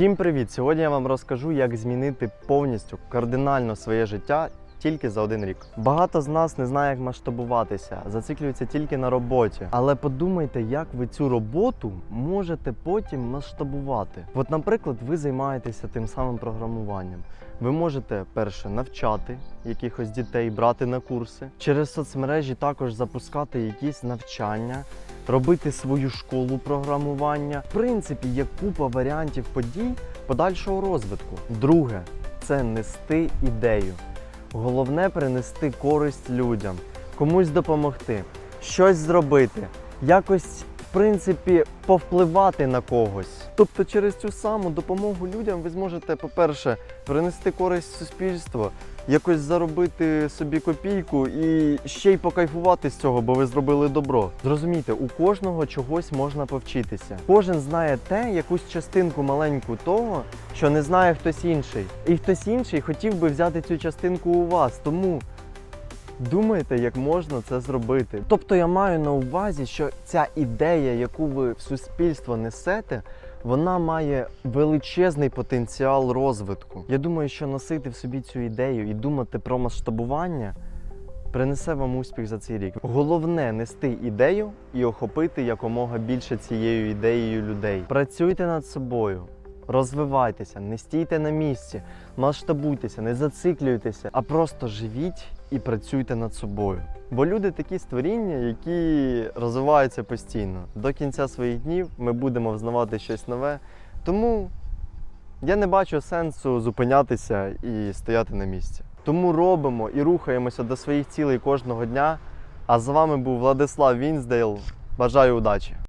Всім привіт! Сьогодні я вам розкажу, як змінити повністю кардинально своє життя тільки за один рік. Багато з нас не знає, як масштабуватися, зациклюється тільки на роботі. Але подумайте, як ви цю роботу можете потім масштабувати. От, наприклад, ви займаєтеся тим самим програмуванням. Ви можете перше навчати якихось дітей, брати на курси, через соцмережі також запускати якісь навчання, робити свою школу програмування. В принципі, є купа варіантів подій подальшого розвитку. Друге це нести ідею. Головне принести користь людям, комусь допомогти, щось зробити, якось. Принципі, повпливати на когось. Тобто через цю саму допомогу людям ви зможете, по-перше, принести користь суспільству, якось заробити собі копійку і ще й покайфувати з цього, бо ви зробили добро. Зрозумійте, у кожного чогось можна повчитися. Кожен знає те, якусь частинку маленьку того, що не знає хтось інший. І хтось інший хотів би взяти цю частинку у вас. Тому думайте, як можна це зробити. Тобто я маю на увазі, що ця ідея, яку ви в суспільство несете, вона має величезний потенціал розвитку. Я думаю, що носити в собі цю ідею і думати про масштабування принесе вам успіх за цей рік. Головне нести ідею і охопити якомога більше цією ідеєю людей. Працюйте над собою. Розвивайтеся, не стійте на місці, масштабуйтеся, не зациклюйтеся, а просто живіть і працюйте над собою. Бо люди такі створіння, які розвиваються постійно. До кінця своїх днів ми будемо взнавати щось нове. Тому я не бачу сенсу зупинятися і стояти на місці. Тому робимо і рухаємося до своїх цілей кожного дня. А з вами був Владислав Вінздейл. Бажаю удачі!